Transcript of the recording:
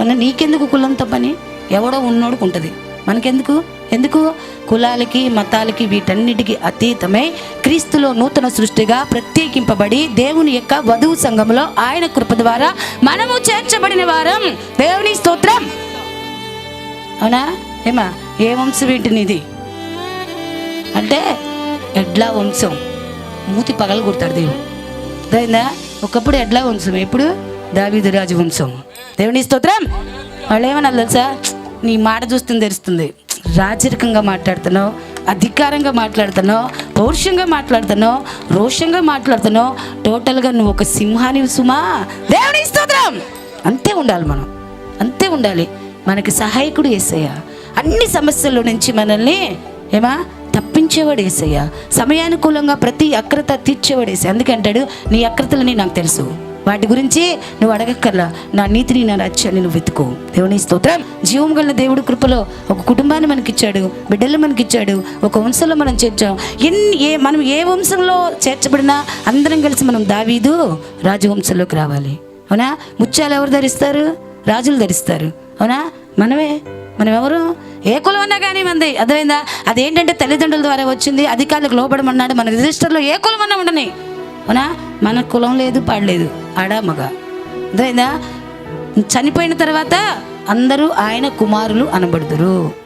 అవునా? నీకెందుకు కులంతో పని ఎవడో ఉన్నోడికి ఉంటుంది మనకెందుకు? ఎందుకు? కులాలకి మతాలకి వీటన్నిటికీ అతీతమై క్రీస్తులో నూతన సృష్టిగా ప్రత్యేకింపబడి దేవుని యొక్క వధువు సంఘంలో ఆయన కృప ద్వారా మనము చేర్చబడిన వారం. దేవుని స్తోత్రం. అవునా? ఏమా? ఏ వంశం ఏంటి నీది? అంటే ఎడ్ల వంశం. మూతి పగలు కొడతాడు దేవుడు. అదైందా ఒకప్పుడు ఎడ్ల వంశం. ఎప్పుడు? దావీదురాజు వంశం. దేవుని స్తోత్రం. వాళ్ళు ఏమన్నా తెలుసా? నీ మాట చూస్తుంది తెలుస్తుంది. రాజరికంగా మాట్లాడుతున్నావు అధికారంగా మాట్లాడుతున్నావు పౌరుషంగా మాట్లాడుతున్నావు రోషంగా మాట్లాడుతున్నావు. టోటల్గా నువ్వు ఒక సింహాని సుమా. దేవుని స్తోత్రం. అంతే ఉండాలి మనం. అంతే ఉండాలి. మనకి సహాయకుడు ఏసయ్య. అన్ని సమస్యల నుంచి మనల్ని ఏమా? తప్పించేవాడు ఏసయ్య. సమయానుకూలంగా ప్రతి అక్రత తీర్చేవాడు ఏసయ్య. అందుకంటాడు నీ అక్రతలని నాకు తెలుసు. వాటి గురించి నువ్వు అడగక్కర్లా. నా నీతిని నా రాజ్యాన్ని నువ్వు వెతుకో. దేవుని స్తోత్రం. జీవం గల దేవుడు కృపలో ఒక కుటుంబాన్ని మనకిచ్చాడు బిడ్డలు మనకిచ్చాడు ఒక వంశంలో మనం చేర్చాం. ఎన్ని ఏ మనం ఏ వంశంలో చేర్చబడినా అందరం కలిసి మనం దావీదు రాజవంశంలోకి రావాలి. అవునా? ముత్యాలు ఎవరు ధరిస్తారు? రాజులు ధరిస్తారు. అవునా? మనమే. మనం ఎవరు ఏ కులం ఉన్నా కానీ మంది. అర్థమైందా? అదేంటంటే తల్లిదండ్రుల ద్వారా వచ్చింది. అధికారులకు లోపడమన్నాడు మన రిజిస్టర్లో ఏ కులం అన్నా ఉండని. అవునా? మన కులం లేదు పాడలేదు ఆడ మగ అర్థమైందా? చనిపోయిన తర్వాత అందరూ ఆయన కుమారులు అనబడుదురు.